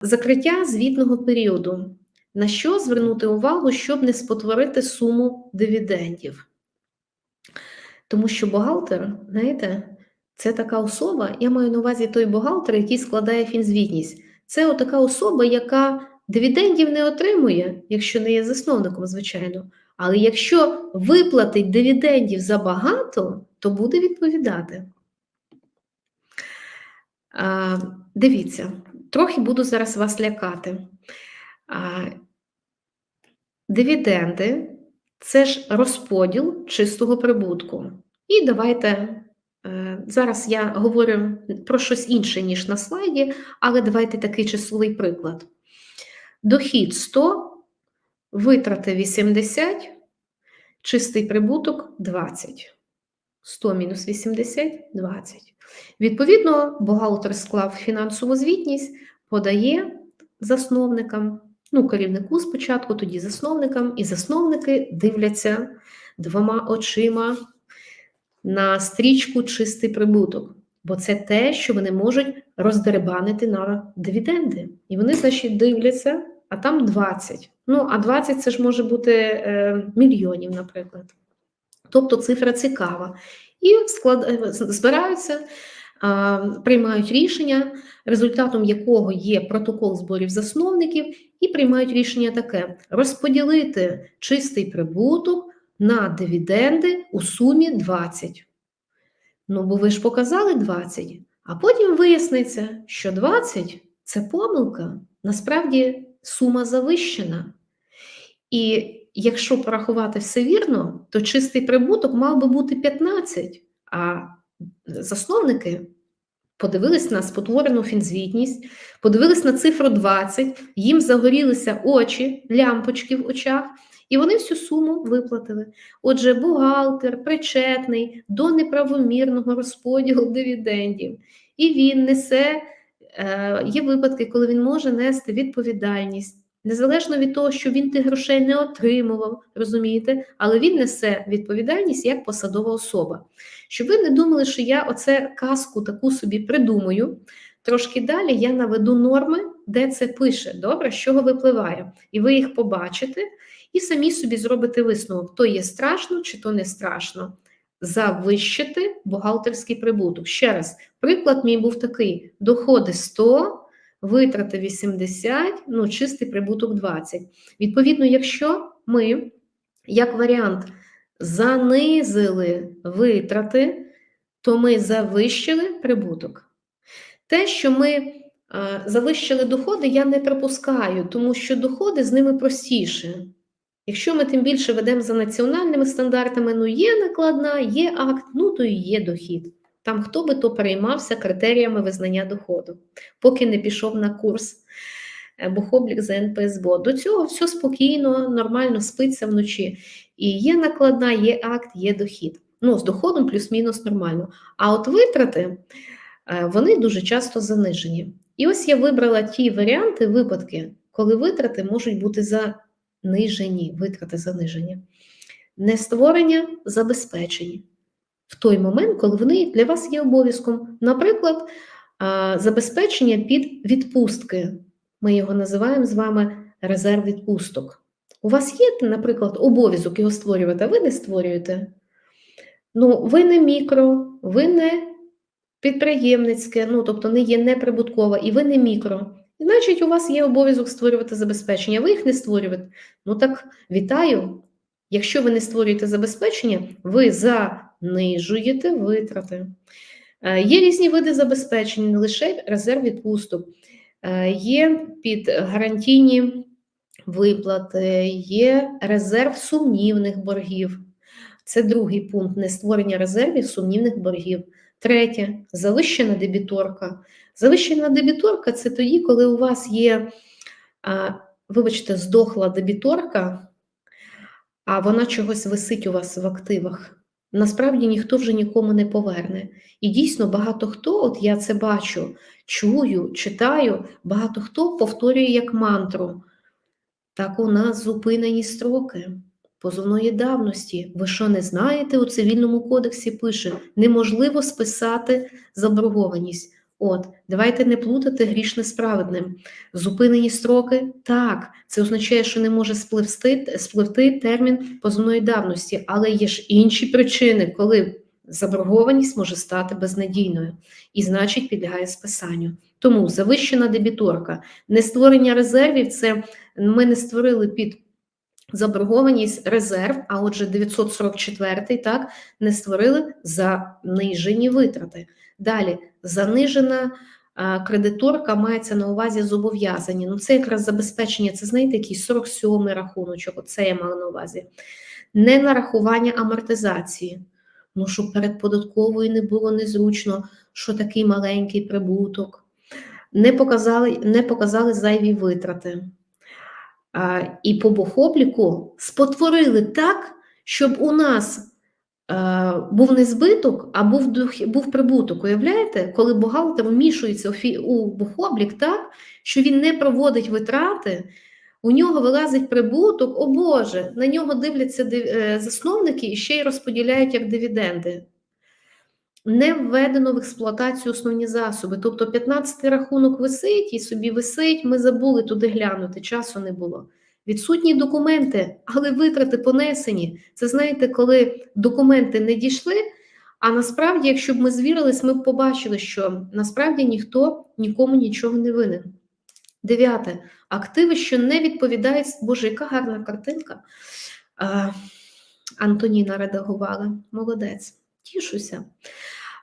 Закриття звітного періоду. На що звернути увагу, щоб не спотворити суму дивідендів? Тому що бухгалтер, знаєте, це така особа, я маю на увазі той бухгалтер, який складає фінзвітність. Це така особа, яка дивідендів не отримує, якщо не є засновником, звичайно. Але якщо виплатить дивідендів забагато, то буде відповідати. А, Дивіться, трохи буду зараз вас лякати. Дивіденди це ж розподіл чистого прибутку. І давайте е, зараз я говорю про щось інше, ніж на слайді, але давайте такий числовий приклад. Дохід 100, витрати 80, чистий прибуток 20. 100 мінус 80 20. Відповідно, бухгалтер склав фінансову звітність, подає засновникам, ну, керівнику спочатку, тоді засновникам, і засновники дивляться двома очима на стрічку чистий прибуток, бо це те, що вони можуть роздеребанити на дивіденди. І вони, значить, дивляться, а там 20. Ну, а 20 це ж може бути е, мільйонів, наприклад. Тобто цифра цікава. І склад... Е, збираються, приймають рішення, результатом якого є протокол зборів засновників, і приймають рішення таке: розподілити чистий прибуток на дивіденди у сумі 20. Ну, бо ви ж показали 20, а потім виясниться, що 20 це помилка, насправді сума завищена. І якщо порахувати все вірно, то чистий прибуток мав би бути 15, а засновники подивились на спотворену фінзвітність, подивились на цифру 20, їм загорілися очі, лямпочки в очах, і вони всю суму виплатили. Отже, бухгалтер причетний до неправомірного розподілу дивідендів, і він несе, е, є випадки, коли він може нести відповідальність. Незалежно від того, що він тих грошей не отримував, розумієте, але він несе відповідальність як посадова особа. Щоб ви не думали, що я оце казку таку собі придумаю. Трошки далі я наведу норми, де це пише, добре, з чого випливає, і ви їх побачите, і самі собі зробите висновок, то є страшно чи то не страшно. Завищити бухгалтерський прибуток. Ще раз, приклад мій був такий: доходи 100 витрати 80, ну, чистий прибуток 20. Відповідно, якщо ми, як варіант, занизили витрати, то ми завищили прибуток. Те, що ми а, завищили доходи, я не припускаю, тому що доходи з ними простіше. Якщо ми тим більше ведемо за національними стандартами, ну є накладна, є акт, ну то і є дохід. Там хто би то переймався критеріями визнання доходу, поки не пішов на курс е, бухоблік за НПСБО. До цього все спокійно, нормально спиться вночі. І є накладна, є акт, є дохід. Ну, з доходом плюс-мінус нормально. А от витрати е, вони дуже часто занижені. І ось я вибрала ті варіанти, випадки, коли витрати можуть бути занижені, витрати занижені. Не створення забезпечені в той момент, коли вони для вас є обов'язком. Наприклад, забезпечення під відпустки. Ми його називаємо з вами резерв відпусток. У вас є, наприклад, обов'язок його створювати, а ви не створюєте. Ну, ви не мікро, ви не підприємницьке, ну, тобто не є неприбуткова, і ви не мікро. І значить, у вас є обов'язок створювати забезпечення, ви їх не створюєте. Ну так, вітаю. Якщо ви не створюєте забезпечення, ви занижуєте витрати. Е, є різні види забезпечення, не лише резерв відпусток, е, є під гарантійні виплати, є резерв сумнівних боргів. Це другий пункт не створення резервів сумнівних боргів. Третє завищена дебіторка. Завищена дебіторка це тоді, коли у вас є, вибачте, здохла дебіторка а вона чогось висить у вас в активах. Насправді ніхто вже нікому не поверне. І дійсно багато хто, от я це бачу, чую, читаю, багато хто повторює як мантру. Так у нас зупинені строки позовної давності. Ви що не знаєте, у цивільному кодексі пише, неможливо списати заборгованість. От, давайте не плутати грішне з праведним. Зупинені строки так, це означає, що не може спливти, спливти термін позовної давності, але є ж інші причини, коли заборгованість може стати безнадійною і, значить, підлягає списанню. Тому завищена дебіторка, не створення резервів це ми не створили під заборгованість резерв, а отже, 944 так, не створили занижені витрати. Далі занижена кредиторка мається на увазі зобов'язані. Ну, це якраз забезпечення, це знаєте, який 47-й рахуночок, оце я мала на увазі. Не нарахування амортизації. Ну, щоб перед податковою не було незручно, що такий маленький прибуток. Не показали, не показали зайві витрати. А, і по бухобліку спотворили так, щоб у нас був не збиток, а був, був прибуток. Уявляєте, коли бухгалтер вмішується у, бухоблік так, що він не проводить витрати, у нього вилазить прибуток, о Боже, на нього дивляться е, засновники і ще й розподіляють як дивіденди. Не введено в експлуатацію основні засоби. Тобто 15 рахунок висить і собі висить, ми забули туди глянути, часу не було. Відсутні документи, але витрати понесені. Це знаєте, коли документи не дійшли, а насправді, якщо б ми звірились, ми б побачили, що насправді ніхто нікому нічого не винен. Дев'яте. Активи, що не відповідають, Боже, яка гарна картинка. А, Антоніна редагувала. Молодець. Тішуся.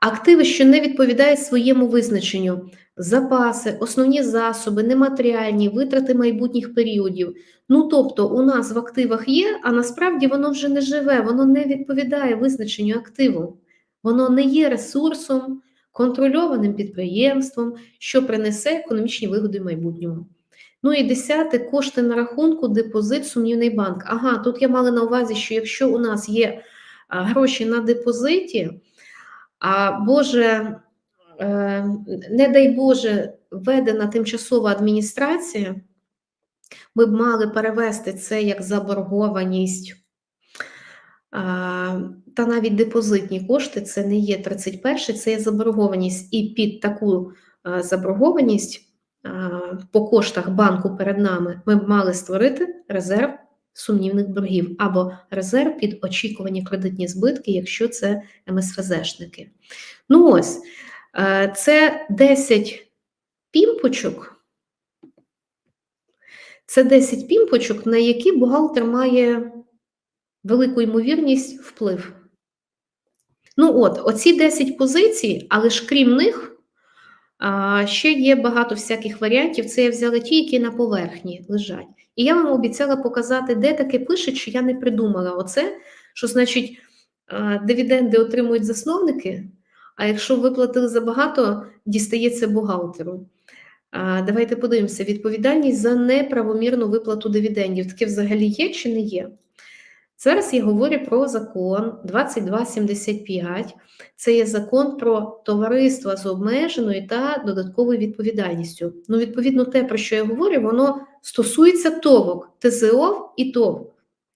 Активи, що не відповідають своєму визначенню, запаси, основні засоби, нематеріальні, витрати майбутніх періодів. Ну, тобто, у нас в активах є, а насправді воно вже не живе, воно не відповідає визначенню активу. Воно не є ресурсом, контрольованим підприємством, що принесе економічні вигоди в майбутньому. Ну і десяте кошти на рахунку, депозит, сумнівний банк. Ага, тут я мала на увазі, що якщо у нас є гроші на депозиті, а Боже, не дай Боже, введена тимчасова адміністрація, ми б мали перевести це як заборгованість. Та навіть депозитні кошти це не є 31, це є заборгованість. І під таку заборгованість по коштах банку перед нами ми б мали створити резерв сумнівних боргів або резерв під очікувані кредитні збитки, якщо це МСФЗшники. Ну ось, це 10 пімпочок. Це 10 пімпочок, на які бухгалтер має велику ймовірність вплив. Ну от, оці 10 позицій, але ж крім них, ще є багато всяких варіантів. Це я взяла ті, які на поверхні лежать. І я вам обіцяла показати, де таке пише, що я не придумала оце, що значить дивіденди отримують засновники, а якщо виплатили забагато, дістається бухгалтеру. Давайте подивимося: відповідальність за неправомірну виплату дивідендів. Таке взагалі є чи не є? Зараз я говорю про закон 2275. Це є закон про товариства з обмеженою та додатковою відповідальністю. Ну, відповідно, те, про що я говорю, воно стосується ТОВок, ТЗОВ і ТОВ.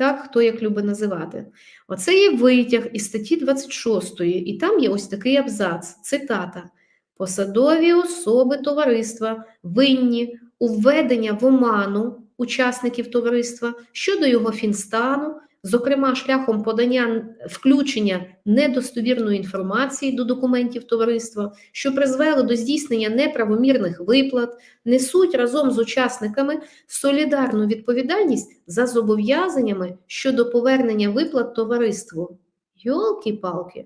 Так, хто як любить називати. Оце є витяг із статті 26, і там є ось такий абзац, цитата. Посадові особи товариства винні у введення в оману учасників товариства щодо його фінстану, зокрема шляхом подання включення недостовірної інформації до документів товариства, що призвело до здійснення неправомірних виплат, несуть разом з учасниками солідарну відповідальність за зобов'язаннями щодо повернення виплат товариству. Йолки-палки,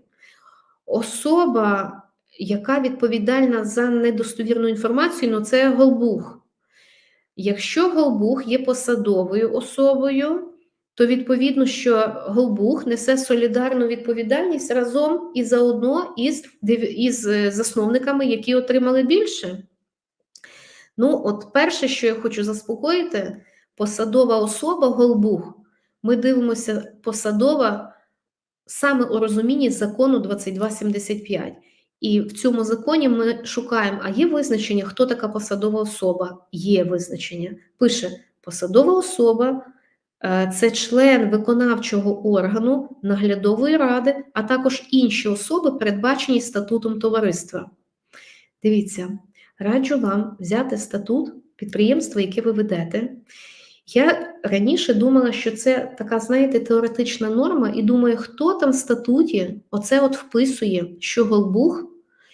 особа, яка відповідальна за недостовірну інформацію, ну це Голбух. Якщо Голбух є посадовою особою, то відповідно, що Голбух несе солідарну відповідальність разом і заодно із, із е, засновниками, які отримали більше. Ну, от перше, що я хочу заспокоїти, посадова особа Голбух. Ми дивимося посадова саме у розумінні закону 2275. І в цьому законі ми шукаємо, а є визначення, хто така посадова особа? Є визначення. Пише посадова особа. Е, це член виконавчого органу, наглядової ради, а також інші особи, передбачені статутом товариства. Дивіться, раджу вам взяти статут підприємства, яке ви ведете. Я раніше думала, що це така, знаєте, теоретична норма, і думаю, хто там в статуті оце от вписує, що Голбух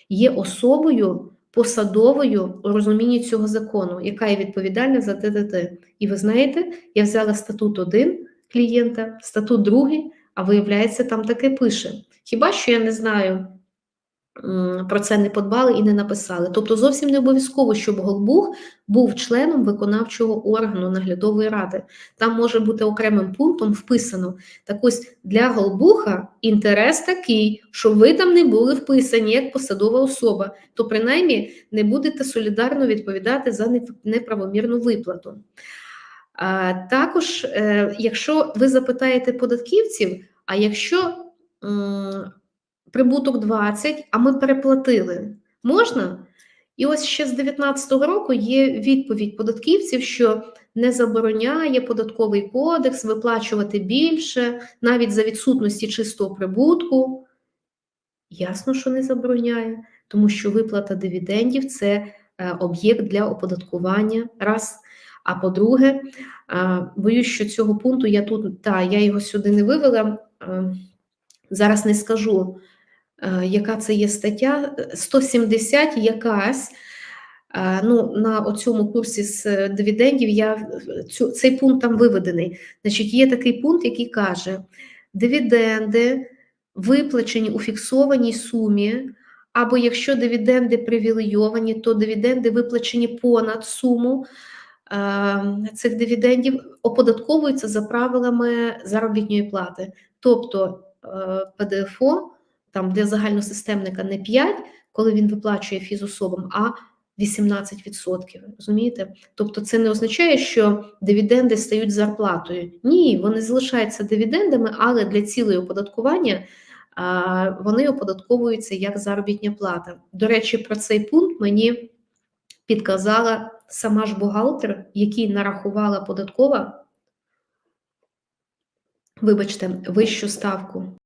є особою посадовою у розумінні цього закону, яка є відповідальна за ТТТ. І ви знаєте, я взяла статут один клієнта, статут другий, а виявляється, там таке пише. Хіба що я не знаю, про це не подбали і не написали. Тобто зовсім не обов'язково, щоб Голбух був членом виконавчого органу наглядової ради. Там може бути окремим пунктом вписано. Так ось для Голбуха інтерес такий, щоб ви там не були вписані як посадова особа, то принаймні не будете солідарно відповідати за неправомірну виплату. А, також, е, якщо ви запитаєте податківців, а якщо прибуток 20, а ми переплатили, можна? І ось ще з 2019 року є відповідь податківців, що не забороняє податковий кодекс виплачувати більше навіть за відсутності чистого прибутку. Ясно, що не забороняє, тому що виплата дивідендів це е, об'єкт для оподаткування. Раз. А по-друге, е, боюсь, що цього пункту я тут, та, я його сюди не вивела. е, Зараз не скажу, яка це є стаття. 170 якась. Е, Ну, на оцьому курсі з е, дивідендів я е, цю, цей пункт там виведений. Значить, є такий пункт, який каже: дивіденди виплачені у фіксованій сумі, або якщо дивіденди привілейовані, то дивіденди виплачені понад суму е, цих дивідендів, оподатковуються за правилами заробітної плати. Тобто е, ПДФО, там для загальносистемника не 5, коли він виплачує фізособам, а 18%. Розумієте? Тобто це не означає, що дивіденди стають зарплатою. Ні, вони залишаються дивідендами, але для цілей оподаткування вони оподатковуються як заробітня плата. До речі, про цей пункт мені підказала сама ж бухгалтер, який нарахувала податкова, вибачте, вищу ставку.